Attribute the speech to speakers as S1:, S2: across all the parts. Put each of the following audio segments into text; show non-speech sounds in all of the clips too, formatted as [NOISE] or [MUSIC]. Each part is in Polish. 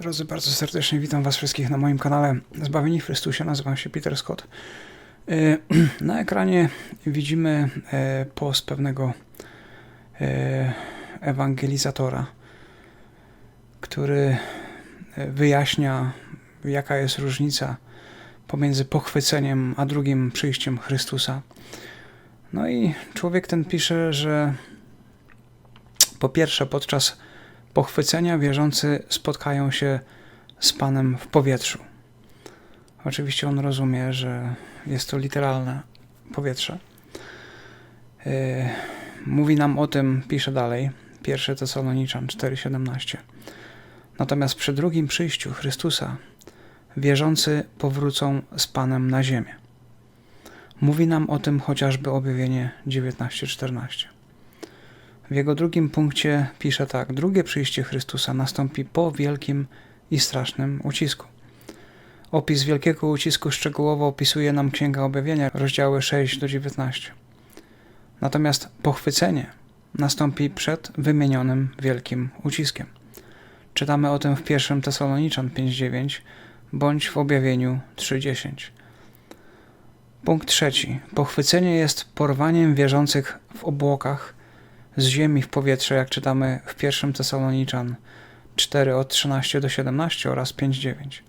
S1: Drodzy, bardzo serdecznie witam Was wszystkich na moim kanale Zbawieni w Chrystusie. Nazywam się Peter Scott. Y, [CLEARS THROAT] Na ekranie widzimy e, post pewnego e, ewangelizatora, który e, wyjaśnia, jaka jest różnica pomiędzy pochwyceniem a drugim przyjściem Chrystusa. No i człowiek ten pisze, że po pierwsze, podczas pochwycenia wierzący spotkają się z Panem w powietrzu. Oczywiście on rozumie, że jest to literalne powietrze. Yy, Mówi nam o tym, pisze dalej, 1 Tesaloniczan 4,17. Natomiast przy drugim przyjściu Chrystusa wierzący powrócą z Panem na ziemię. Mówi nam o tym chociażby objawienie 19:14. W jego drugim punkcie pisze tak: Drugie przyjście Chrystusa nastąpi po wielkim i strasznym ucisku. Opis wielkiego ucisku szczegółowo opisuje nam Księga Objawienia, rozdziały 6 do 19. Natomiast pochwycenie nastąpi przed wymienionym wielkim uciskiem. Czytamy o tym w 1 Tesaloniczan 5:9 bądź w objawieniu 3:10. Punkt trzeci. Pochwycenie jest porwaniem wierzących w obłokach z ziemi w powietrze, jak czytamy w 1 Tesaloniczan 4 od 13 do 17 oraz 5:9.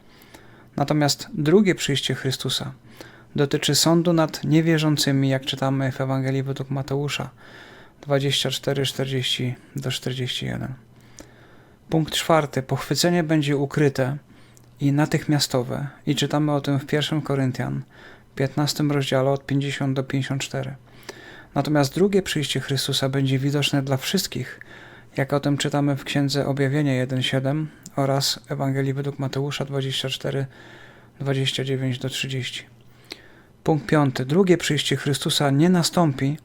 S1: Natomiast drugie przyjście Chrystusa dotyczy sądu nad niewierzącymi, jak czytamy w Ewangelii według Mateusza 24, 40 do 41. Punkt czwarty. Pochwycenie będzie ukryte i natychmiastowe i czytamy o tym w 1 Koryntian 15 rozdziale od 50 do 54. Natomiast drugie przyjście Chrystusa będzie widoczne dla wszystkich, jak o tym czytamy w Księdze Objawienia 1.7 oraz Ewangelii według Mateusza 24, 29 do 30. Punkt 5. Drugie przyjście Chrystusa nie nastąpi,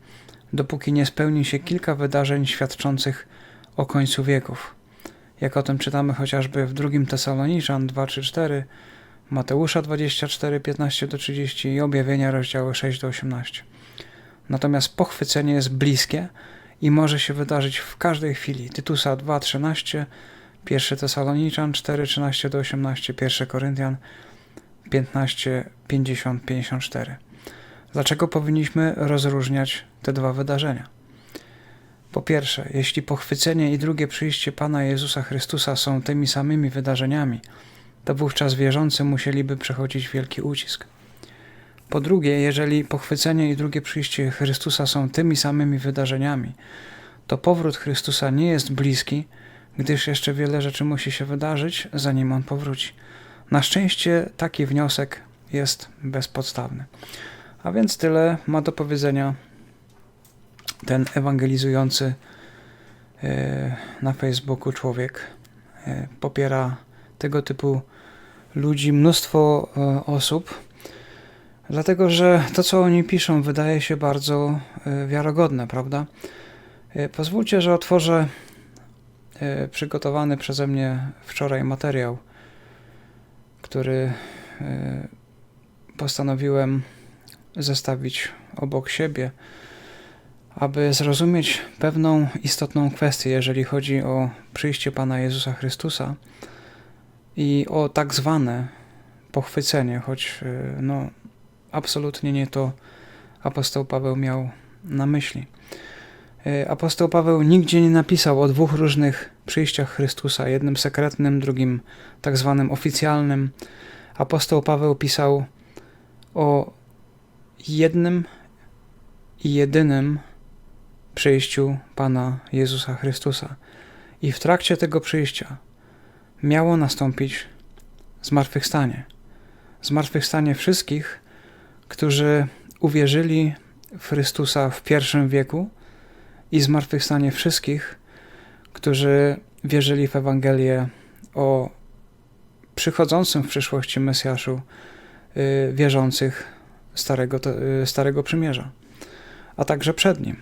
S1: dopóki nie spełni się kilka wydarzeń świadczących o końcu wieków. Jak o tym czytamy chociażby w 2 Tesaloniczan 2-4, Mateusza 24, 15 do 30 i objawienia rozdziały 6 do 18. Natomiast pochwycenie jest bliskie i może się wydarzyć w każdej chwili. Tytusa 2:13, 1 Tesaloniczan 4:13 do 18, 1 Koryntian 15, 50, 54. Dlaczego powinniśmy rozróżniać te dwa wydarzenia? Po pierwsze, jeśli pochwycenie i drugie przyjście Pana Jezusa Chrystusa są tymi samymi wydarzeniami, to wówczas wierzący musieliby przechodzić wielki ucisk. Po drugie, jeżeli pochwycenie i drugie przyjście Chrystusa są tymi samymi wydarzeniami, to powrót Chrystusa nie jest bliski, gdyż jeszcze wiele rzeczy musi się wydarzyć, zanim on powróci. Na szczęście taki wniosek jest bezpodstawny. A więc tyle ma do powiedzenia ten ewangelizujący e, na Facebooku człowiek. E, popiera tego typu ludzi mnóstwo e, osób Dlatego, że to, co oni piszą, wydaje się bardzo e, wiarygodne, prawda? E, pozwólcie, że otworzę e, przygotowany przeze mnie wczoraj materiał, który postanowiłem zestawić obok siebie, aby zrozumieć pewną istotną kwestię, jeżeli chodzi o przyjście Pana Jezusa Chrystusa i o tak zwane pochwycenie, choć no, absolutnie nie to apostoł Paweł miał na myśli. E, apostoł Paweł nigdzie nie napisał o dwóch różnych przyjściach Chrystusa, jednym sekretnym, drugim tak zwanym oficjalnym. Apostoł Paweł pisał o jednym i jedynym przyjściu Pana Jezusa Chrystusa. I w trakcie tego przyjścia miało nastąpić zmartwychwstanie. Zmartwychwstanie wszystkich, którzy uwierzyli w Chrystusa w pierwszym wieku i zmartwychwstanie wszystkich, którzy wierzyli w Ewangelię o przychodzącym w przyszłości Mesjaszu y, wierzących Starego, y, Starego Przymierza, a także przed nim,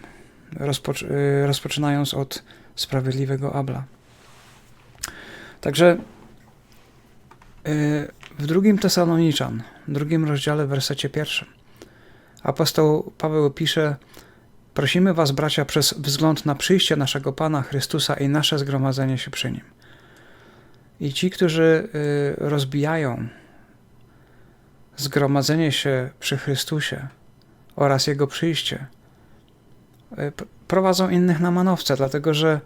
S1: y, rozpoczynając od sprawiedliwego Abla. Także w drugim Tesaloniczan, drugim rozdziale, w wersecie pierwszym, apostoł Paweł pisze: Prosimy Was, bracia, przez wzgląd na przyjście naszego Pana Chrystusa i nasze zgromadzenie się przy nim. I ci, którzy y, rozbijają zgromadzenie się przy Chrystusie oraz Jego przyjście, y, prowadzą innych na manowce, dlatego że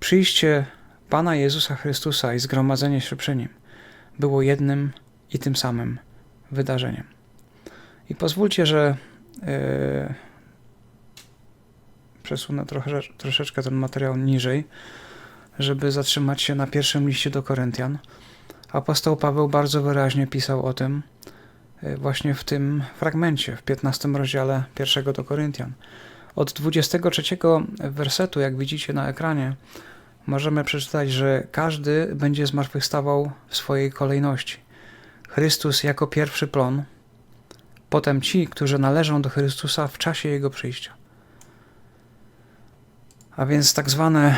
S1: przyjście Pana Jezusa Chrystusa i zgromadzenie się przy Nim było jednym i tym samym wydarzeniem. I pozwólcie, że yy, przesunę trochę, troszeczkę ten materiał niżej, żeby zatrzymać się na pierwszym liście do Koryntian. Apostoł Paweł bardzo wyraźnie pisał o tym yy, właśnie w tym fragmencie, w 15 rozdziale pierwszego do Koryntian. Od 23 wersetu, jak widzicie na ekranie, możemy przeczytać, że każdy będzie zmartwychwstawał w swojej kolejności. Chrystus jako pierwszy plon, potem ci, którzy należą do Chrystusa w czasie Jego przyjścia. A więc tak zwane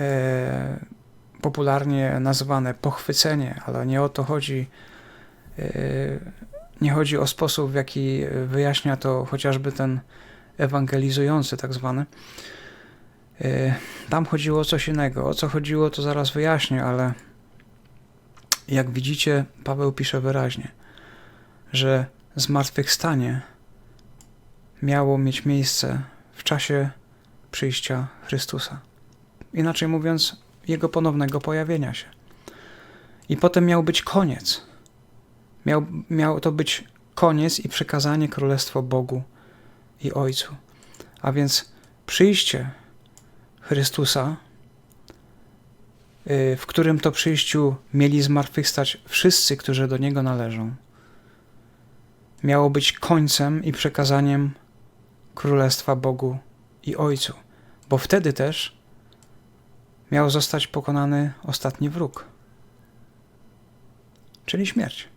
S1: e, popularnie nazywane pochwycenie, ale nie o to chodzi. E, nie chodzi o sposób, w jaki wyjaśnia to chociażby ten ewangelizujący, tak zwany. E, tam chodziło o coś innego. O co chodziło, to zaraz wyjaśnię, ale jak widzicie, Paweł pisze wyraźnie, że zmartwychwstanie miało mieć miejsce w czasie przyjścia Chrystusa. Inaczej mówiąc, jego ponownego pojawienia się. I potem miał być koniec. Miał, miał to być koniec i przekazanie królestwo Bogu i Ojcu. A więc przyjście Chrystusa, y, w którym to przyjściu mieli zmartwychwstać wszyscy, którzy do Niego należą, miało być końcem i przekazaniem Królestwa Bogu i Ojcu, bo wtedy też miał zostać pokonany ostatni wróg, czyli śmierć.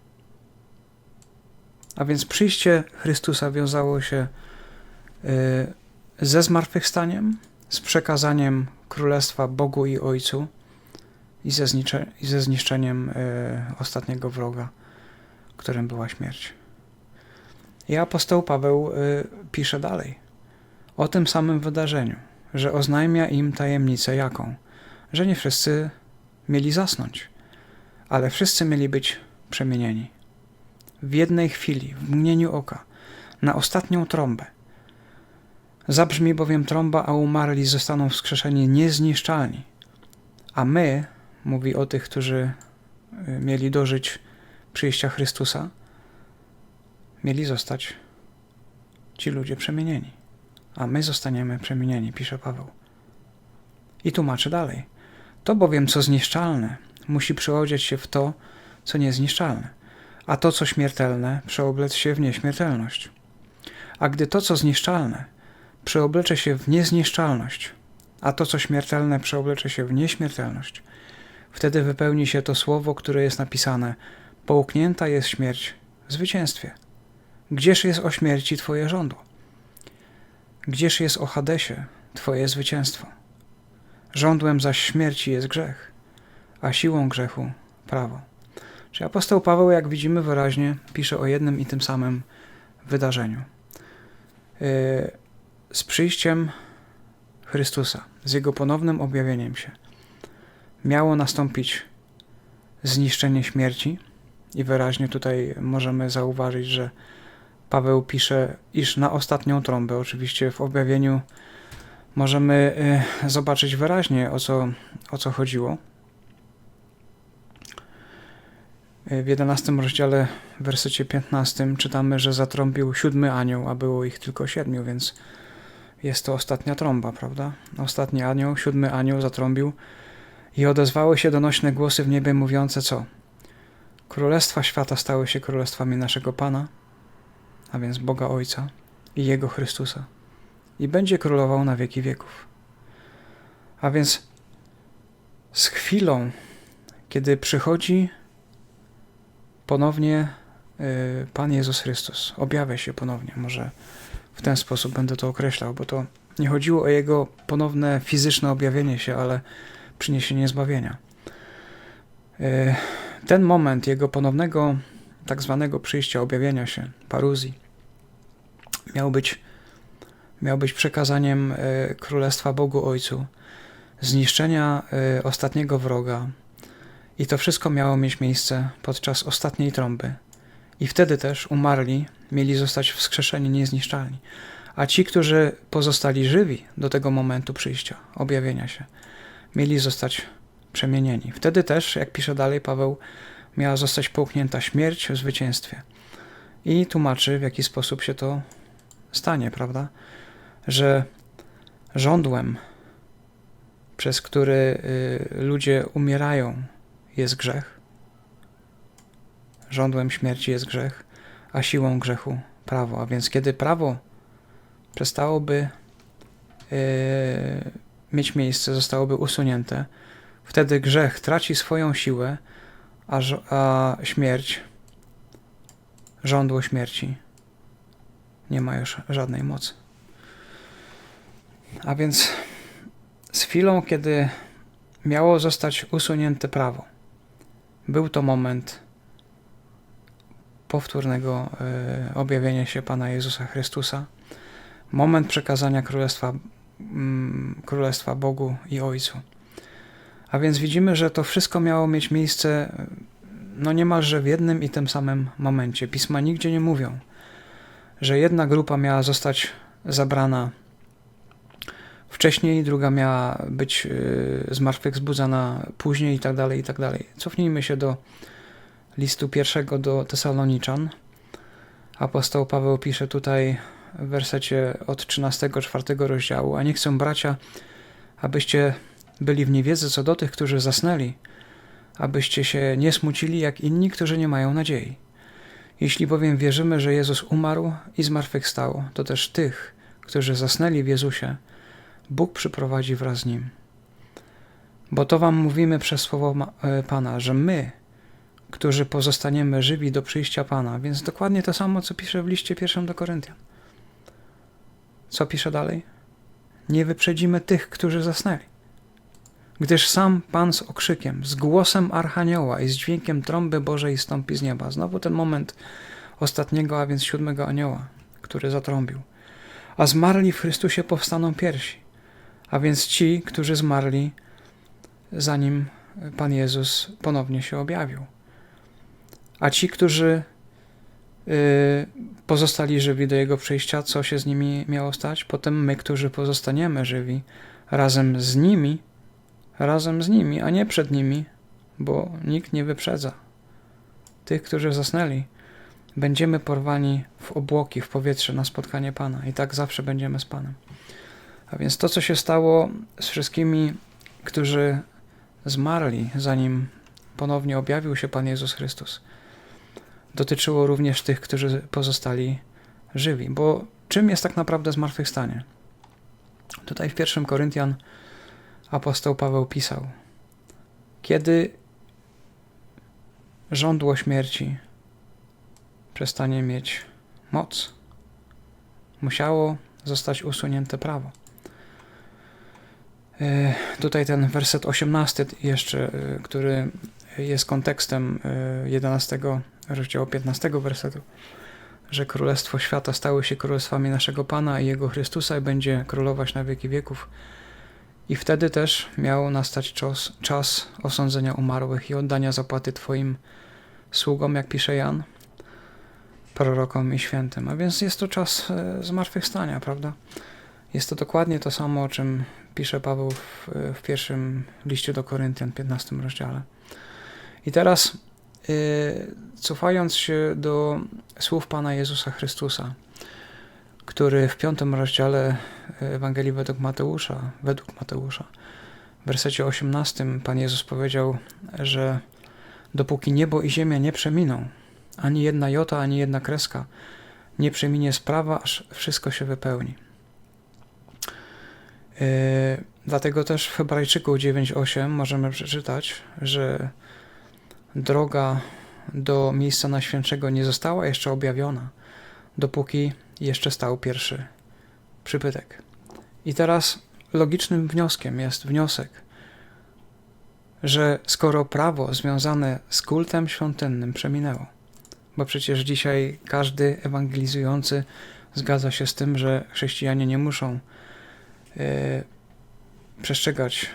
S1: A więc przyjście Chrystusa wiązało się y, ze zmartwychwstaniem, z przekazaniem Królestwa Bogu i Ojcu i ze, i ze zniszczeniem y, ostatniego wroga, którym była śmierć. I apostoł Paweł y, pisze dalej o tym samym wydarzeniu, że oznajmia im tajemnicę jaką, że nie wszyscy mieli zasnąć, ale wszyscy mieli być przemienieni. W jednej chwili, w mgnieniu oka, na ostatnią trąbę. Zabrzmi bowiem trąba, a umarli zostaną wskrzeszeni niezniszczalni. A my, mówi o tych, którzy y, mieli dożyć przyjścia Chrystusa, mieli zostać ci ludzie przemienieni, a my zostaniemy przemienieni, pisze Paweł. I tłumaczy dalej. To bowiem, co zniszczalne, musi przeodzieć się w to, co niezniszczalne, a to, co śmiertelne, przeoblec się w nieśmiertelność. A gdy to, co zniszczalne, przeoblecze się w niezniszczalność, a to, co śmiertelne, przeoblecze się w nieśmiertelność, wtedy wypełni się to słowo, które jest napisane: Połknięta jest śmierć w zwycięstwie. Gdzież jest o śmierci Twoje żądło? Gdzież jest o Hadesie Twoje zwycięstwo? Żądłem zaś śmierci jest grzech, a siłą grzechu prawo. Czyli apostoł Paweł, jak widzimy wyraźnie, pisze o jednym i tym samym wydarzeniu. Yy, z przyjściem Chrystusa, z Jego ponownym objawieniem się, miało nastąpić zniszczenie śmierci i wyraźnie tutaj możemy zauważyć, że Paweł pisze, iż na ostatnią trąbę, oczywiście w objawieniu możemy y, zobaczyć wyraźnie o co, o co chodziło. Y, w 11 rozdziale, w wersecie 15 czytamy, że zatrąbił siódmy anioł, a było ich tylko siedmiu, więc jest to ostatnia trąba, prawda? Ostatni anioł, siódmy anioł zatrąbił i odezwały się donośne głosy w niebie mówiące co? Królestwa świata stały się królestwami naszego Pana a więc Boga Ojca i Jego Chrystusa, i będzie królował na wieki wieków. A więc z chwilą, kiedy przychodzi ponownie y, Pan Jezus Chrystus, objawia się ponownie, może w ten sposób będę to określał, bo to nie chodziło o Jego ponowne fizyczne objawienie się, ale przyniesienie zbawienia. Y, ten moment Jego ponownego tak zwanego przyjścia, objawienia się, paruzji, miał być, miał być przekazaniem e, Królestwa Bogu Ojcu, zniszczenia e, ostatniego wroga I to wszystko miało mieć miejsce podczas ostatniej trąby. I wtedy też umarli mieli zostać wskrzeszeni niezniszczalni. A ci, którzy pozostali żywi do tego momentu przyjścia, objawienia się, mieli zostać przemienieni. Wtedy też, jak pisze dalej Paweł, miała zostać połknięta śmierć w zwycięstwie. I tłumaczy, w jaki sposób się to stanie, prawda? Że żądłem, przez który y, ludzie umierają, jest grzech. Żądłem śmierci jest grzech, a siłą grzechu prawo. A więc kiedy prawo przestałoby yy, mieć miejsce, zostałoby usunięte, wtedy grzech traci swoją siłę, a, a śmierć, żądło śmierci, nie ma już żadnej mocy. A więc z chwilą, kiedy miało zostać usunięte prawo, był to moment powtórnego y, objawienia się Pana Jezusa Chrystusa, moment przekazania królestwa, mm, królestwa Bogu i Ojcu. A więc widzimy, że to wszystko miało mieć miejsce no niemalże w jednym i tym samym momencie. Pisma nigdzie nie mówią, że jedna grupa miała zostać zabrana wcześniej, druga miała być y, zmartwychwzbudzana później i tak dalej, i tak dalej. Cofnijmy się do listu pierwszego do Tesaloniczan. Apostoł Paweł pisze tutaj w wersecie od 13-4 rozdziału, a nie chcę bracia, abyście byli w niewiedzy co do tych, którzy zasnęli, abyście się nie smucili jak inni, którzy nie mają nadziei. Jeśli bowiem wierzymy, że Jezus umarł i zmartwychwstał, to też tych, którzy zasnęli w Jezusie, Bóg przyprowadzi wraz z Nim. Bo to wam mówimy przez słowo e, Pana, że my, którzy pozostaniemy żywi do przyjścia Pana. Więc dokładnie to samo, co pisze w liście pierwszym do Koryntian. Co pisze dalej? Nie wyprzedzimy tych, którzy zasnęli. Gdyż sam Pan z okrzykiem, z głosem Archanioła i z dźwiękiem trąby Bożej stąpi z nieba. Znowu ten moment ostatniego, a więc siódmego anioła, który zatrąbił. A zmarli w Chrystusie powstaną piersi. A więc ci, którzy zmarli, zanim Pan Jezus ponownie się objawił. A ci, którzy y, pozostali żywi do Jego przyjścia, co się z nimi miało stać? Potem my, którzy pozostaniemy żywi, razem z nimi, razem z nimi, a nie przed nimi, bo nikt nie wyprzedza. Tych, którzy zasnęli, będziemy porwani w obłoki, w powietrze na spotkanie Pana i tak zawsze będziemy z Panem. A więc to, co się stało z wszystkimi, którzy zmarli, zanim ponownie objawił się Pan Jezus Chrystus, dotyczyło również tych, którzy pozostali żywi. Bo czym jest tak naprawdę zmartwychwstanie? Tutaj w 1 Koryntian apostoł Paweł pisał: Kiedy żądło śmierci przestanie mieć moc, musiało zostać usunięte prawo. E, tutaj ten werset 18 jeszcze, e, który jest kontekstem 11 e, rozdziału 15 wersetu, że Królestwo Świata stały się królestwami naszego Pana i Jego Chrystusa i będzie królować na wieki wieków. I wtedy też miał nastać czas, czas osądzenia umarłych i oddania zapłaty Twoim sługom, jak pisze Jan, prorokom i świętym. A więc jest to czas e, zmartwychwstania, prawda? Jest to dokładnie to samo, o czym pisze Paweł w, w pierwszym liście do Koryntian, 15 rozdziale. I teraz cofając się do słów Pana Jezusa Chrystusa, który w piątym rozdziale Ewangelii według Mateusza, według Mateusza, w wersecie 18 Pan Jezus powiedział, że dopóki niebo i ziemia nie przeminą, ani jedna jota, ani jedna kreska nie przeminie sprawa, aż wszystko się wypełni. Yy, dlatego też w Hebrajczyku 9:8 możemy przeczytać, że droga do miejsca najświętszego nie została jeszcze objawiona, dopóki jeszcze stał pierwszy przybytek. I teraz logicznym wnioskiem jest wniosek, że skoro prawo związane z kultem świątynnym przeminęło, bo przecież dzisiaj każdy ewangelizujący zgadza się z tym, że chrześcijanie nie muszą yy, przestrzegać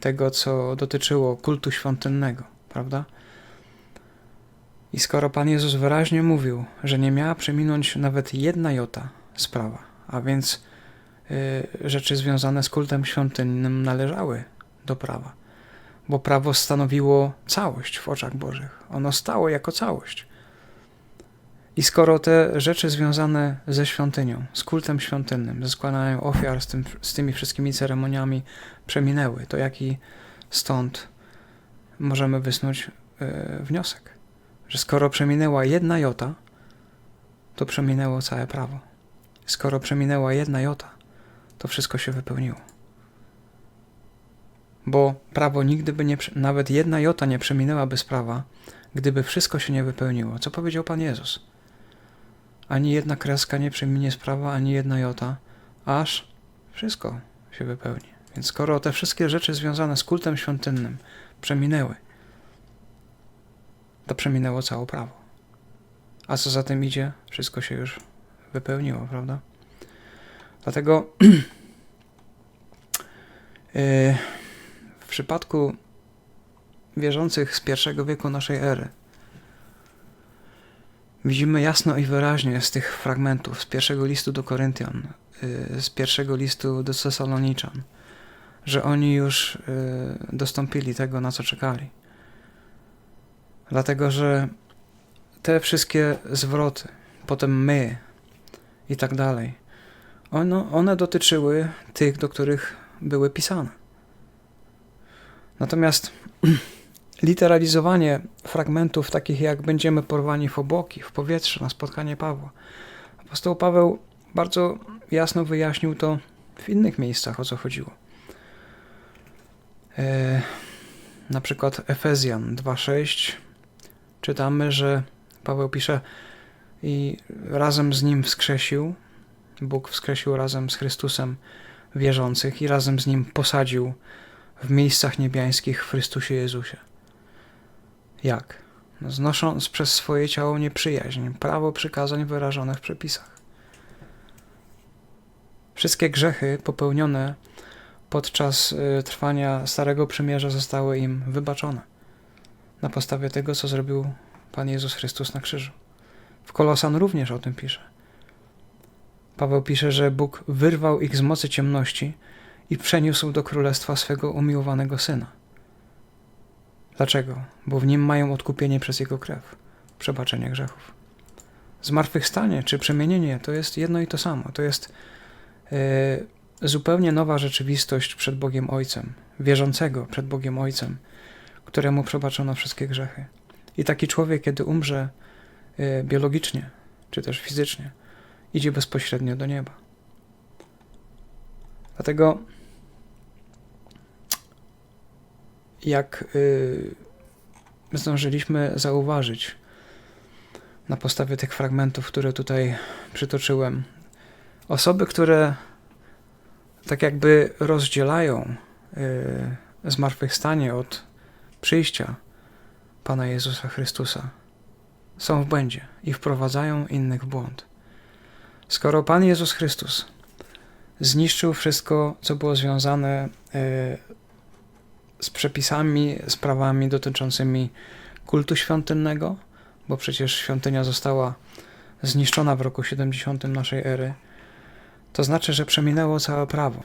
S1: tego, co dotyczyło kultu świątynnego prawda? I skoro Pan Jezus wyraźnie mówił, że nie miała przeminąć nawet jedna jota sprawa, a więc y, rzeczy związane z kultem świątynnym należały do prawa, bo prawo stanowiło całość w oczach Bożych. Ono stało jako całość. I skoro te rzeczy związane ze świątynią, z kultem świątynnym, ze składaniem ofiar, z, tym, z tymi wszystkimi ceremoniami przeminęły, to jaki stąd możemy wysnuć y, wniosek? Że skoro przeminęła jedna jota, to przeminęło całe prawo. Skoro przeminęła jedna jota, to wszystko się wypełniło. Bo prawo nigdy by nie, nawet jedna jota nie przeminęłaby z prawa, gdyby wszystko się nie wypełniło. Co powiedział Pan Jezus? Ani jedna kreska nie przeminie z prawa, ani jedna jota, aż wszystko się wypełni. Więc skoro te wszystkie rzeczy związane z kultem świątynnym przeminęły, to przeminęło całe prawo. A co za tym idzie, wszystko się już wypełniło, prawda? Dlatego yy, [CLEARS THROAT] w przypadku wierzących z pierwszego wieku naszej ery, widzimy jasno i wyraźnie z tych fragmentów, z pierwszego listu do Koryntian, yy, z pierwszego listu do Tesaloniczan, że oni już yy, dostąpili tego, na co czekali. Dlatego, że te wszystkie zwroty, potem my i tak dalej, one, dotyczyły tych, do których były pisane. Natomiast [CLEARS THROAT] literalizowanie fragmentów takich jak będziemy porwani w obłoki, w powietrze na spotkanie Pawła. Apostoł Paweł bardzo jasno wyjaśnił to w innych miejscach, o co chodziło. E, na przykład Efezjan 2:6 czytamy, że Paweł pisze i razem z nim wskrzesił, Bóg wskrzesił razem z Chrystusem wierzących i razem z nim posadził w miejscach niebiańskich w Chrystusie Jezusie. Jak? No, znosząc przez swoje ciało nieprzyjaźń, prawo przykazań wyrażone w przepisach. Wszystkie grzechy popełnione podczas y, trwania Starego Przymierza zostały im wybaczone na podstawie tego, co zrobił Pan Jezus Chrystus na krzyżu. W Kolosan również o tym pisze. Paweł pisze, że Bóg wyrwał ich z mocy ciemności i przeniósł do królestwa swego umiłowanego syna. Dlaczego? Bo w nim mają odkupienie przez jego krew, przebaczenie grzechów. Zmartwychwstanie czy przemienienie to jest jedno i to samo. To jest yy, zupełnie nowa rzeczywistość przed Bogiem Ojcem, wierzącego przed Bogiem Ojcem, któremu przebaczono wszystkie grzechy. I taki człowiek, kiedy umrze yy, biologicznie czy też fizycznie, idzie bezpośrednio do nieba. Dlatego jak yy, zdążyliśmy zauważyć na podstawie tych fragmentów, które tutaj przytoczyłem, osoby, które tak jakby rozdzielają yy, zmartwychwstanie od przyjścia Pana Jezusa Chrystusa, są w błędzie i wprowadzają innych w błąd. Skoro Pan Jezus Chrystus zniszczył wszystko, co było związane yy, z przepisami, sprawami dotyczącymi kultu świątynnego, bo przecież świątynia została zniszczona w roku 70 naszej ery, to znaczy, że przeminęło całe prawo.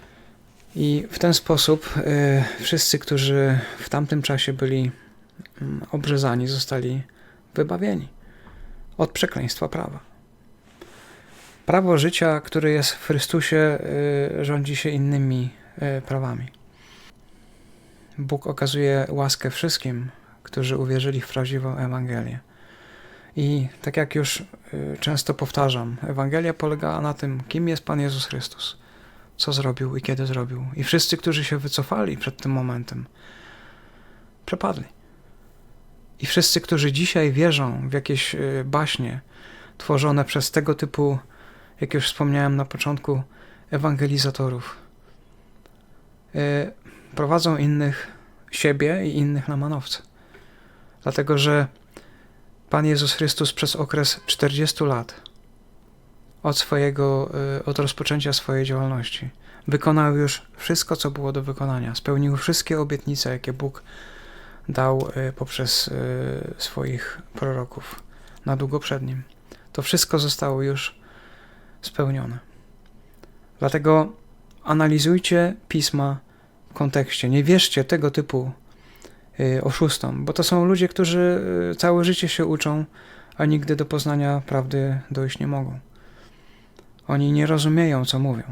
S1: I w ten sposób y, wszyscy, którzy w tamtym czasie byli y, obrzezani, zostali wybawieni od przekleństwa prawa. Prawo życia, które jest w Chrystusie, y, rządzi się innymi y, prawami. Bóg okazuje łaskę wszystkim, którzy uwierzyli w prawdziwą Ewangelię. I tak jak już często powtarzam, Ewangelia polegała na tym, kim jest Pan Jezus Chrystus, co zrobił i kiedy zrobił. I wszyscy, którzy się wycofali przed tym momentem, przepadli. I wszyscy, którzy dzisiaj wierzą w jakieś y, baśnie tworzone przez tego typu, jak już wspomniałem na początku, ewangelizatorów, y, prowadzą innych, siebie i innych na manowce. Dlatego, że Pan Jezus Chrystus przez okres 40 lat od swojego, y, od rozpoczęcia swojej działalności wykonał już wszystko, co było do wykonania. Spełnił wszystkie obietnice, jakie Bóg dał y, poprzez y, swoich proroków na długo przed nim. To wszystko zostało już spełnione. Dlatego analizujcie pisma w kontekście. Nie wierzcie tego typu oszustom, bo to są ludzie, którzy całe życie się uczą, a nigdy do poznania prawdy dojść nie mogą. Oni nie rozumieją, co mówią,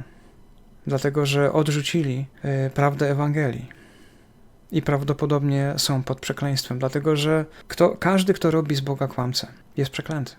S1: dlatego że odrzucili y, prawdę Ewangelii. I prawdopodobnie są pod przekleństwem, dlatego że kto, każdy, kto robi z Boga kłamcę, jest przeklęty.